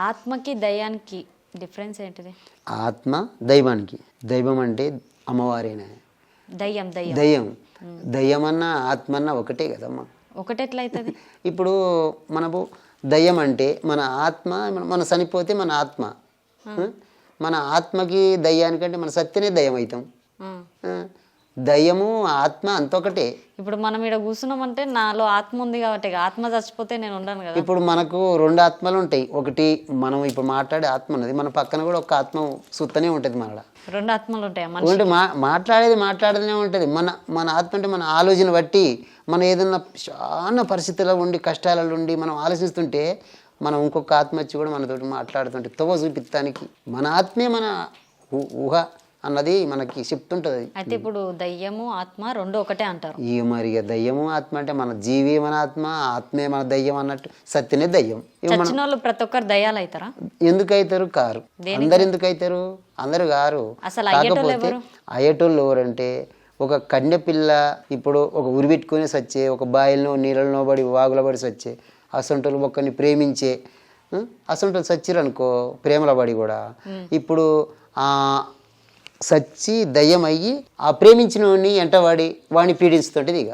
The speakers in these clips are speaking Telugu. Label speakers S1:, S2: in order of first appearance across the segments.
S1: ఆత్మకి దయ్యానికి డిఫరెన్స్ ఏంటిది?
S2: ఆత్మ దైవానికి. దైవం అంటే అమ్మవారేనే.
S1: దయ్యం దయ్యం.
S2: దయ్యం. దయ్యం అన్న ఆత్మ అన్న ఒకటే కదమ్మా.
S1: ఒకటెట్లయితుంది
S2: ఇప్పుడు మనకు దయ్యం అంటే మన ఆత్మ మన- చనిపోతే మన ఆత్మ. మన ఆత్మకి దయ్యానికంటే మన సత్యనే దయ్యం అవుతాం దయ్యము ఆత్మ అంతొకటే.
S1: ఇప్పుడు మనం ఇక్కడ కూర్చున్నామంటే నాలో ఆత్మ ఉంది కాబట్టి ఆత్మ చచ్చిపోతే నేను ఉండను కదా.
S2: ఇప్పుడు మనకు రెండు ఆత్మలు ఉంటాయి. ఒకటి మనం ఇప్పుడు మాట్లాడే ఆత్మ ఉన్నది. మన పక్కన కూడా ఒక ఆత్మ సుత్తనే ఉంటుంది మనలో
S1: రెండు ఆత్మలు ఉంటాయా?
S2: అంటే మా మాట్లాడేది మాట్లాడేదే ఉంటుంది. మన మన ఆత్మ అంటే మన ఆలోచన బట్టి మనం ఏదన్నా చాలా పరిస్థితుల్లో ఉండి కష్టాలలో ఉండి మనం ఆలోచిస్తుంటే మనం ఇంకొక ఆత్మ వచ్చి కూడా మనతోటి మాట్లాడుతుంటే తవ్వ చూపిస్తానికి మన ఆత్మే మన ఊహ. అన్నది మనకి చెప్తుంటుంది
S1: అయితే ఇప్పుడు దయ్యము ఆత్మ రెండు ఒకటే అంటారు.
S2: ఇక మరి దయ్యము ఆత్మ అంటే మన జీవి మన ఆత్మ ఆత్మే మన దయ్యం అన్నట్టు సత్యనే దయ్యం.
S1: చచ్చిన వాళ్ళు ప్రతి ఒక్కరు దయ్యాలు అవుతారా
S2: ఎందుకు అవుతారు కారు అందరు ఎందుకు అవుతారు అందరు
S1: అయ్యేటోళ్ళు
S2: కాకపోతే? అయ్యేటోళ్ళు ఎవరంటే ఒక కన్య పిల్ల ఇప్పుడు ఒక ఉరి పెట్టుకుని సచ్చే ఒక బాయిల్లో నీళ్ళలో పడి వాగులో పడి సచ్చే అసంటోళ్ళు ఒక్కరిని ప్రేమించే అసంటోళ్ళు సచ్చిరు అనుకో ప్రేమలో పడి కూడా. ఇప్పుడు ఆ సచ్చి దయ్యం అయ్యి ఆ ప్రేమించిన వాడిని ఎంటవాడి వాడిని పీడిస్తుంటది ఇక.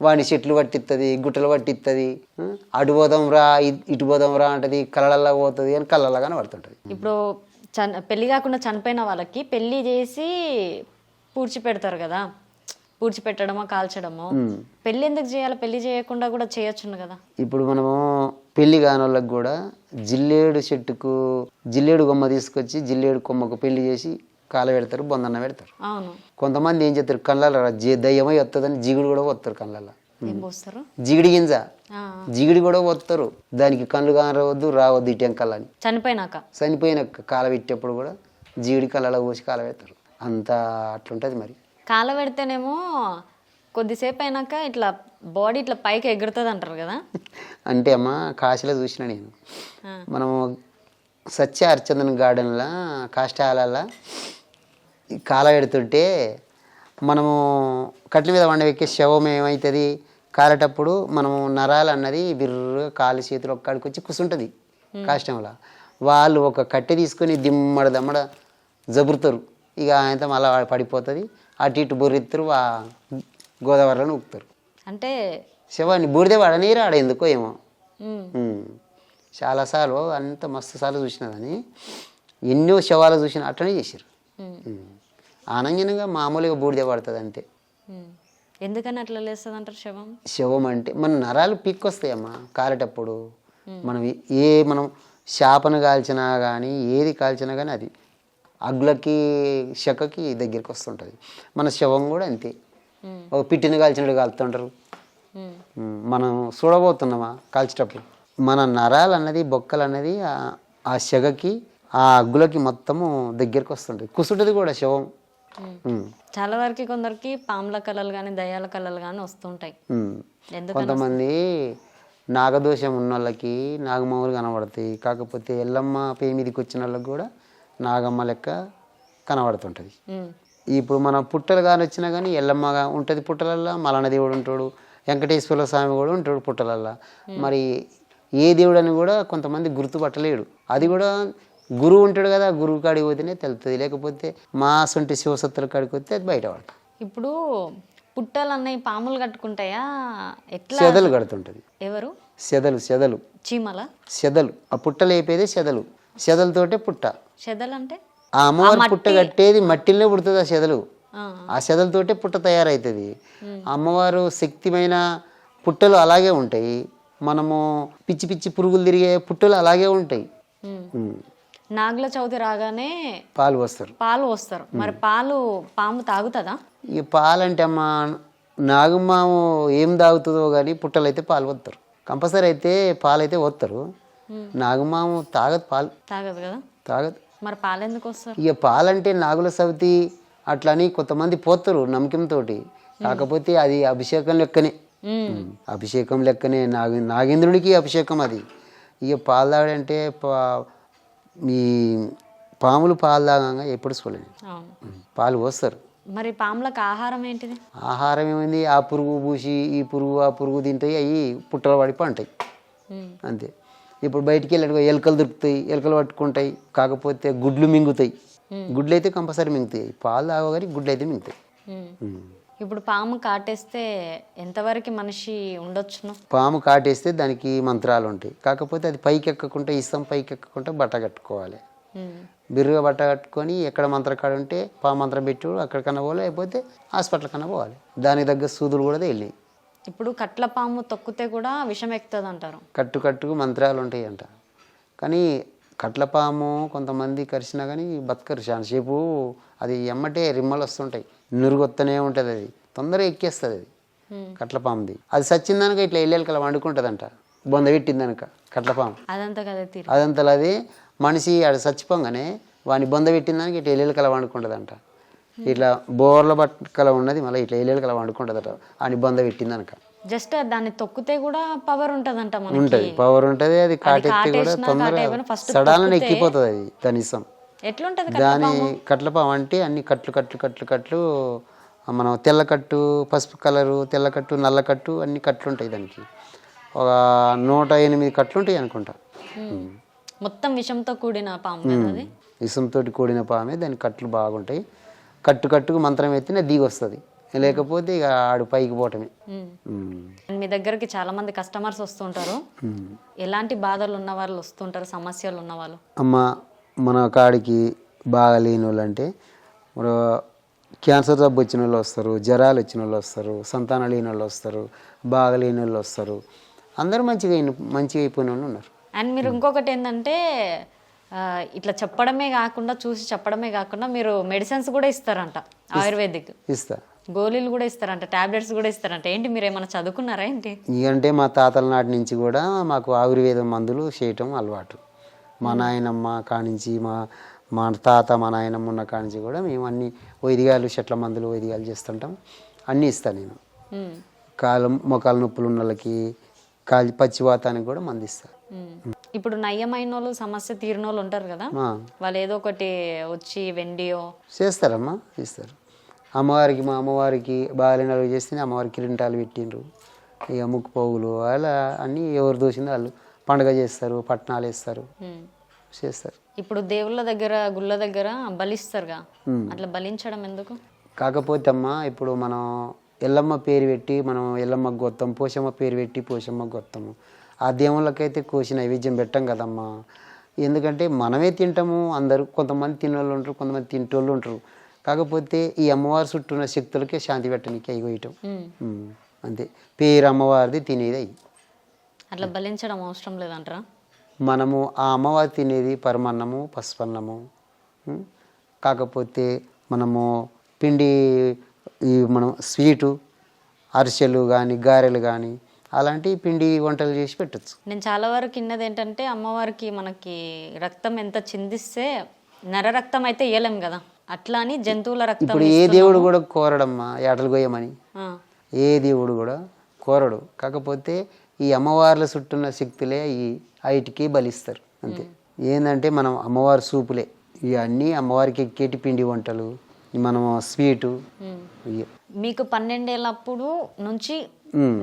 S2: వాడిని చెట్లు పట్టిస్తుంది గుట్టలు పట్టిస్తుంది అటు పోదాం రా ఇటు పోదాం రా అంటది కళ్ళల్లా పోతుంది అని కళ్ళల్లాగానే పడుతుంటది.
S1: ఇప్పుడు పెళ్ళి కాకుండా చనిపోయిన వాళ్ళకి పెళ్ళి చేసి పూడ్చి పెడతారు కదా. పూడ్చి పెట్టడమో కాల్చడమో పెళ్ళి ఎందుకు చేయాలి? పెళ్ళి చేయకుండా కూడా చేయొచ్చును కదా.
S2: ఇప్పుడు మనము పెళ్ళి కాని వాళ్ళకి కూడా జిల్లేడు చెట్టుకు జిల్లేడు కొమ్మ తీసుకొచ్చి జిల్లేడు కొమ్మకు పెళ్ళి చేసి కాల పెడతారు బొందన్న పెడతారు. కొంతమంది ఏం చేస్తారు కళ్ళల్లో జి- దయ్యమై వస్తుందని జిగుడు కూడా వస్తారు కళ్ళల్లో. జిగిడి గింజ. జిగిడి కూడా వస్తారు దానికి కళ్ళు కానవద్దు రావద్దు ఇటు కళ్ళని.
S1: చనిపోయినాక?
S2: చనిపోయిన కాల పెట్టేప్పుడు కూడా జీడి కళ్ళలో పోసి కాల పెడతారు. అంత అట్లుంటుంది మరి.
S1: కాల పెడితేనేమో కొద్దిసేపు అయినాక ఇట్లా బాడీ ఇట్లా పైకి ఎగురుతుంది అంటారు కదా?
S2: అంటే అమ్మ కాశీలో చూసిన నేను.
S1: ఆ,
S2: మనము సత్య అర్చందన్ గార్డెన్లో కాష్టాలలో కాల పెడుతుంటే మనము కట్ల మీద వండవెక్కే శవం ఏమవుతుంది కాలేటప్పుడు మనము నరాలు అన్నది బిర్రుగా కాలు చేతులు ఒక్కడికి వచ్చి కూర్చుంటుంది కాష్టంలో. వాళ్ళు ఒక కట్టె తీసుకొని దిమ్మడ దమ్మడ జబురుతారు. ఇక ఆయనతో మళ్ళీ పడిపోతుంది. అటు ఇటు బొర్రెత్తారు వా గోదావరిలో ఊపుతారు.
S1: అంటే
S2: శవాన్ని బూడిదే వాడనీరు ఆడ ఎందుకో ఏమో. చాలాసార్లు అంత మస్తు సార్లు చూసినదని ఎన్నో శవాలు చూసిన అట్లనే చేశారు
S1: ఉమ్,
S2: ఉమ్. ఆనంజనంగా మామూలుగా బూడిద పడుతుంది అంతే.
S1: ఉమ్. ఎందుకని అట్లా లేస్తుంది అంటారు శవం?
S2: శవం అంటే మన నరాలు పీక్కొస్తాయమ్మా కాలేటప్పుడు. మనం ఏ- మనం శాపను కాల్చినా కానీ ఏది కాల్చినా కానీ అది అగ్గులకి శకకి దగ్గరికి వస్తుంటుంది. మన శవం కూడా అంతే. ఒక పిట్టిని కాల్చినట్టు కాలుతుంటారు. మనం చూడబోతున్నామా కాల్చేటప్పుడు? మన నరాలు అన్నది బొక్కలు అన్నది ఆ- సెగకి ఆ అగ్గులకి మొత్తము దగ్గరికి వస్తుంటుంది కుసుంటది కూడా శవం.
S1: చాలా వరకు కొందరికి పాముల కళలు కానీ దయ్యాల కళలు కానీ వస్తుంటాయి.
S2: కొంతమంది నాగదోషం ఉన్న వాళ్ళకి నాగమ్మలు కనబడతాయి. కాకపోతే ఎల్లమ్మ పే మీదకి వచ్చిన వాళ్ళకి కూడా నాగమ్మ లెక్క కనబడుతుంటుంది. ఇప్పుడు మన పుట్టలు కానీ వచ్చినా కానీ ఎల్లమ్మగా ఉంటుంది పుట్టలల్లో మలన దేవుడు ఉంటాడు వెంకటేశ్వర స్వామి కూడా ఉంటాడు పుట్టలల్లో. మరి ఏ దేవుడు అని కూడా కొంతమంది గుర్తుపట్టలేడు. అది కూడా గురువు ఉంటాడు కదా గురువు కాడికి పోతేనే తెలుస్తుంది లేకపోతే మా సొంటి శివసత్తుల కాడికి వస్తే అది బయట పడుతుంది
S1: ఇప్పుడు పుట్టలు అన్నవి పాములు కట్టుకుంటాయా? ఎట్లా?
S2: సెదలు కడుతుంటుంది.
S1: ఎవరు?
S2: సెదలు సెదలు.
S1: చీమల?
S2: సెదలు. ఆ పుట్టలు అయిపోయేది సెదలు. సెదలతోటే పుట్ట.
S1: చెదలు అంటే
S2: ఆ అమ్మవారి పుట్ట కట్టేది మట్టిలో పుడుతుంది ఆ సెదలు.
S1: ఆ,
S2: ఆ సెదలతోటే పుట్ట తయారవుతుంది అమ్మవారు శక్తిమైన పుట్టలు అలాగే ఉంటాయి. మనము పిచ్చి పిచ్చి పురుగులు తిరిగే పుట్టలు అలాగే ఉంటాయి.
S1: నాగుల చవితి రాగానే
S2: పాలు వస్తారు
S1: పాలు వస్తారు మరి పాలు పాము తాగుతుందా?
S2: ఈ పాలంటే అమ్మ నాగమ్మాము ఏం తాగుతుందో కానీ పుట్టలు అయితే పాలు వస్తారు కంపల్సరీ అయితే పాలు అయితే వస్తారు నాగమ్మాము తాగదు పాలు.
S1: తాగదు కదా?
S2: తాగదు.
S1: మరి పాలు ఎందుకు వస్తారు?
S2: ఇక పాలంటే నాగుల సవితి అట్లా అని కొంతమంది పోతారు నమ్మకంతో కాకపోతే అది అభిషేకం లెక్కనే. అభిషేకం లెక్కనే నాగ నాగేంద్రుడికి అభిషేకం అది. ఇక పాలు తాగడంటే పా- మీ పాములు పాలు తాగంగా ఎప్పుడు చూడలేదు పాలు పోస్తారు.
S1: మరి పాములకు ఆహారం ఏంటిది?
S2: ఆహారం ఏమైంది? ఆ పురుగు పూసి ఈ పురుగు ఆ పురుగు తింటాయి అవి పుట్టలు పడి పంటాయి అంతే. ఇప్పుడు బయటికి వెళ్ళి ఎలుకలు దొరుకుతాయి ఎలుకలు పట్టుకుంటాయి. కాకపోతే గుడ్లు మింగుతాయి. గుడ్లు అయితే కంపల్సరీ మింగుతాయి. పాలు తాగగానే గుడ్లు అయితే మింగుతాయి.
S1: ఇప్పుడు పాము కాటేస్తే ఎంతవరకు మనిషి ఉండొచ్చును?
S2: పాము కాటేస్తే దానికి మంత్రాలు ఉంటాయి కాకపోతే అది పైకి ఎక్కకుంటే ఇస్తాం పైకి ఎక్కకుంటే బట్ట కట్టుకోవాలి. బిర్రుగా బట్ట కట్టుకొని ఎక్కడ మంత్రం కాడ ఉంటే పాము మంత్రం పెట్టి అక్కడికన్నా పోవాలి లేకపోతే హాస్పిటల్ కన్నా పోవాలి. దానికి తగ్గ సూదులు కూడా వెళ్ళి
S1: ఇప్పుడు కట్ల పాము తొక్కితే కూడా విషం ఎక్కుతుంది అంటారు
S2: కట్టు కట్టుకు మంత్రాలు ఉంటాయి అంట కానీ కట్లపాము కొంతమంది కరిచినా కానీ బతకరు. చాలాసేపు అది ఎమ్మటే రిమ్మలు వస్తుంటాయి నురుగొత్తనే ఉంటుంది అది. తొందరగా ఎక్కేస్తుంది అది.
S1: ఉమ్.
S2: కట్లపాముది. అది సచ్చిందనక ఇట్లా ఎల్లెలకల వండుకుంటుందంట. బొంద పెట్టిందనక కట్లపాము.
S1: తీరు.
S2: అదంతలా అది మనిషి ఆడ చచ్చిపోగానే వాని బొంద పెట్టిందానికి ఇట్లా ఎల్లెలకల వండుకుంటుందంట. ఇట్లా బోర్ల బట్టకల ఉన్నది మళ్ళీ ఇట్లా ఎల్లెలకల వండుకుంటుందట అని బొంద పెట్టిందనక
S1: జస్ట్ దాన్ని తొక్కితే కూడా పవర్ ఉంటదంట
S2: ఉంటది. పవర్ ఉంటది అది కాటెత్తి కూడా తొందరగా సడాలను ఎక్కిపోతుంది అది దాని ఇసం
S1: ఎట్లుంటది
S2: దాని కట్లపాము? అంటే అన్ని కట్లు కట్లు కట్లు కట్లు మనం తెల్ల కట్టు పసుపు కలరు తెల్ల కట్టు నల్ల కట్టు అన్ని కట్లు ఉంటాయి దానికి. ఒక నూట ఎనిమిది కట్లు ఉంటాయి అనుకుంటా.
S1: మొత్తం విషంతో కూడిన పాము
S2: ఇసంతో కూడిన పామే దాని కట్లు బాగుంటాయి. కట్టు కట్టుకు మంత్రం ఎత్తిన దిగి వస్తుంది లేకపోతే ఇక ఆడు పైకి పోవటమే.
S1: మీ దగ్గరికి చాలా మంది కస్టమర్స్ వస్తుంటారు. ఎలాంటి బాధలు ఉన్న వాళ్ళు వస్తుంటారు సమస్యలు ఉన్న వాళ్ళు?
S2: అమ్మ మన కాడికి బాగా లేని వాళ్ళు అంటే ఇప్పుడు క్యాన్సర్ జబ్బు వచ్చిన వాళ్ళు వస్తారు జ్వరాలు వచ్చిన వాళ్ళు వస్తారు సంతానం లేని వాళ్ళు వస్తారు బాగా లేని వాళ్ళు వస్తారు. అందరూ మంచిగా మంచిగా అయిపోయిన వాళ్ళు ఉన్నారు.
S1: అండ్ మీరు ఇంకొకటి ఏంటంటే ఇట్లా చెప్పడమే కాకుండా చూసి చెప్పడమే కాకుండా మీరు మెడిసిన్స్ కూడా ఇస్తారంట ఆయుర్వేదిక్.
S2: ఇస్తా.
S1: గోళీలు కూడా ఇస్తారంట టాబ్లెట్స్ కూడా ఇస్తారంట. ఏంటి మీరు ఏమైనా చదువుకున్నారా ఏంటి?
S2: ఇకంటే మా తాతల నాటి నుంచి కూడా మాకు ఆయుర్వేద మందులు చేయటం అలవాటు. మా నాయనమ్మ కానించి మా మా తాత మా నాయనమ్మ ఉన్న కానించి కూడా మేము అన్ని వైదిగాలు చెట్ల మందులు వైదిగాలు చేస్తుంటాం. అన్నీ ఇస్తాను నేను. కాలు మొకాలు నొప్పులు ఉన్న వాళ్ళకి కాలి పచ్చివాతానికి కూడా మంది.
S1: ఇప్పుడు నయ్యమైన వాళ్ళు సమస్య తీరిన వాళ్ళు ఉంటారు కదా? వాళ్ళు ఏదో ఒకటి వచ్చి వెండియో.
S2: చేస్తారమ్మా ఇస్తారు అమ్మవారికి మా అమ్మవారికి బాగాలేని చేస్తే అమ్మవారికి కిరింటాలు పెట్టిండ్రు. ఇక ముక్కు పోగులు అలా అన్నీ ఎవరు దోసిందో వాళ్ళు పండగ చేస్తారు పట్నాలు వేస్తారు. చేస్తారు.
S1: ఇప్పుడు దేవుళ్ళ దగ్గర గుళ్ళ దగ్గర బలిస్తారుగా. అట్లా బలించడం ఎందుకు?
S2: కాకపోతే అమ్మ ఇప్పుడు మనం ఎల్లమ్మ పేరు పెట్టి మనం ఎల్లమ్మ గొత్తం పోషమ్మ పేరు పెట్టి పోషమ్మ గొత్తము. ఆ దేవుళ్ళకైతే కోసి నైవేద్యం పెట్టం కదమ్మా. ఎందుకంటే మనమే తింటాము అందరూ కొంతమంది తినోళ్ళు ఉంటారు కొంతమంది తింటోళ్ళు ఉంటారు. కాకపోతే ఈ అమ్మవారి చుట్టూ ఉన్న శక్తులకే శాంతి పెట్టడానికి
S1: ఉమ్.
S2: అంతే. పేరు అమ్మవారిది తినేది అవి
S1: అట్లా బలించడం అవసరం లేదంటారా?
S2: మనము ఆ అమ్మవారి తినేది పరమన్నము పసుపన్నము? కాకపోతే మనము పిండి ఈ మనం స్వీటు అరిసెలు కానీ గారెలు కానీ అలాంటి పిండి వంటలు చేసి పెట్టచ్చు.
S1: నేను చాలా వరకు విన్నది ఏంటంటే అమ్మవారికి మనకి రక్తం ఎంత చిందిస్తే నర రక్తం అయితే ఇయ్యలేం కదా. అట్లా అని జంతువుల రక్తం
S2: ఇప్పుడు ఏ దేవుడు కూడా కోరడమ్మా ఏటలు గోయమని ఏ దేవుడు కూడా కోరడు. కాకపోతే ఈ అమ్మవార్ల చుట్టూన్న శక్తులే ఈ ఐటికి బలిస్తారు అంతే. ఏంటంటే మనం అమ్మవారి సూపులే. ఇవన్నీ అమ్మవారికి ఎక్కేటి పిండి వంటలు మనం స్వీటు.
S1: మీకు పన్నెండేళ్ళప్పుడు నుంచి.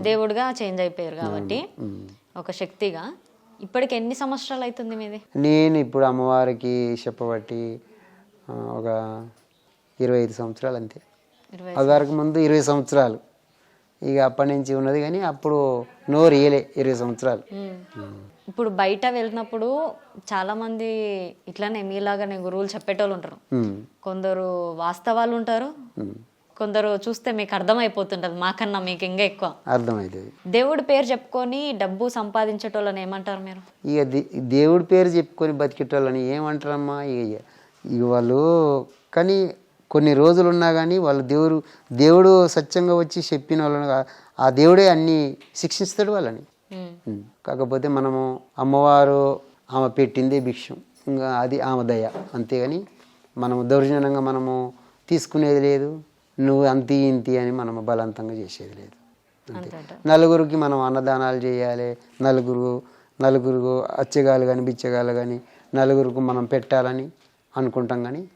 S1: దేవుడిగా చేంజ్ అయిపోయారు కాబట్టి ఒక శక్తిగా. ఇప్పటికి ఎన్ని సంవత్సరాలు అవుతుంది మీది?
S2: నేను ఇప్పుడు అమ్మవారికి చెప్పబట్టి ఒక ఇరవై ఐదు సంవత్సరాలు అంతే. అది వరకు ముందు ఇరవై సంవత్సరాలు. ఇక అప్పటి నుంచి ఉన్నది కానీ అప్పుడు నోరు ఇయలే ఇరవై సంవత్సరాలు.
S1: ఇప్పుడు బయట వెళ్ళినప్పుడు చాలా మంది ఇట్లానే మీలాగానే గురువులు చెప్పేటోళ్ళు ఉంటారు. కొందరు వాస్తవాలు ఉంటారు. కొందరు చూస్తే మీకు అర్థమైపోతుంటది. మాకన్నా మీకు ఇంకా ఎక్కువ.
S2: అర్థమవుతుంది
S1: దేవుడి పేరు చెప్పుకొని డబ్బు సంపాదించేటోళ్ళని ఏమంటారు మీరు?
S2: ఇక దేవుడి పేరు చెప్పుకొని బతికేటోళ్ళని ఏమంటారమ్మా? ఇక ఇక వాళ్ళు కానీ కొన్ని రోజులు ఉన్నా కానీ వాళ్ళు దేవుడు దేవుడు సత్యంగా వచ్చి చెప్పిన వాళ్ళని ఆ దేవుడే అన్ని శిక్షిస్తాడు వాళ్ళని. కాకపోతే మనము అమ్మవారు ఆమె పెట్టిందే భిక్షం. ఇంకా అది ఆమె దయ. అంతేగాని మనము దౌర్జన్యంగా మనము తీసుకునేది లేదు. నువ్వు అంతి ఇంతి అని మనము బలవంతంగా చేసేది లేదు.
S1: అంతే.
S2: నలుగురికి మనం అన్నదానాలు చేయాలి. నలుగురు నలుగురు అచ్చగాలు కానీ బిచ్చగాలు కానీ నలుగురికి మనం పెట్టాలని అనుకుంటాం కానీ.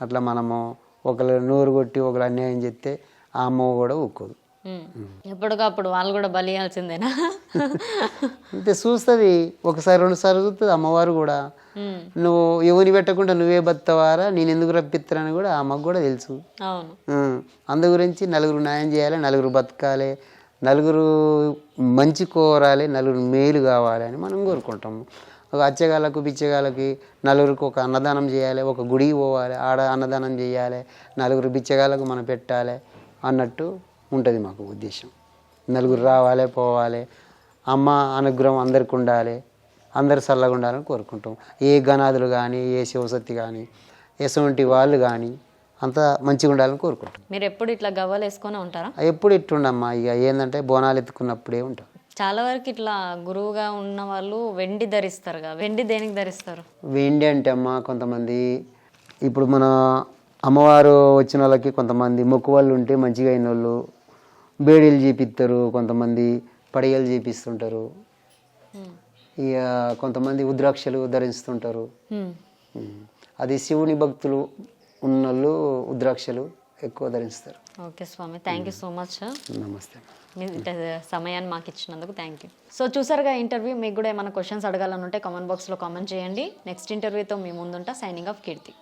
S2: అట్లా మనము ఒకరు నోరు కొట్టి ఒకరు అన్యాయం చేస్తే ఆ అమ్మ కూడా
S1: ఉమ్. ఎప్పటికప్పుడు వాళ్ళు కూడా బలియాల్సిందేనా
S2: అంతే చూస్తుంది ఒకసారి రెండు సార్లు చూస్తుంది అమ్మవారు కూడా. నువ్వు ఎవరిని పెట్టకుండా నువ్వే బతవారా నేను ఎందుకు రప్పిస్తానని కూడా అమ్మకు కూడా తెలుసు. అందు గురించి నలుగురు న్యాయం చేయాలి నలుగురు బతకాలి నలుగురు మంచి కోరాలి నలుగురు మేలు కావాలి అని మనం కోరుకుంటాము. ఒక అచ్చగాళ్ళకు బిచ్చగాళ్ళకి నలుగురికి ఒక అన్నదానం చేయాలి ఒక గుడికి పోవాలి ఆడ అన్నదానం చేయాలి నలుగురు బిచ్చగాళ్ళకు మనం పెట్టాలి అన్నట్టు ఉంటుంది మాకు ఉద్దేశం. నలుగురు రావాలి పోవాలి అమ్మ అనుగ్రహం అందరికి ఉండాలి అందరు చల్లగా ఉండాలని కోరుకుంటాం. ఏ గణాదులు కానీ ఏ శివశక్తి కానీ ఎటువంటి వాళ్ళు కానీ అంతా మంచిగా ఉండాలని కోరుకుంటాం.
S1: మీరు ఎప్పుడు ఇట్లా గవ్వలు వేసుకొని ఉంటారా?
S2: ఎప్పుడు ఇట్టుండమ్మా ఇక ఏంటంటే బోనాలు ఎత్తుకున్నప్పుడే ఉంటాం.
S1: చాలా వరకు ఇట్లా గురువుగా ఉన్న వాళ్ళు వెండి ధరిస్తారు కదా. వెండి దేనికి ధరిస్తారు?
S2: వెండి అంటే అమ్మ కొంతమంది ఇప్పుడు మన అమ్మవారు వచ్చిన వాళ్ళకి కొంతమంది మొక్కు వాళ్ళు ఉంటే మంచిగా అయిన వాళ్ళు బేడీలు చేపిస్తారు కొంతమంది పడిగలు చేపిస్తుంటారు. ఇక కొంతమంది ఉద్రాక్షలు ధరిస్తుంటారు. అది శివుని భక్తులు ఉన్నోళ్ళు ఉద్రాక్షలు ఎక్కువ ధరిస్తారు.
S1: Okay Swamy thank you so much
S2: నమస్తే.
S1: సమయాన్ని మాకు ఇచ్చినందుకు థ్యాంక్ యూ సో చూసారుగా ఇంటర్వ్యూ మీకు కూడా ఏమైనా క్వశ్చన్స్ అడగాలనుంటే కామెంట్ బాక్స్లో కామెంట్ చేయండి. నెక్స్ట్ ఇంటర్వ్యూతో మీ ముందుంటా. Signing off Keerthi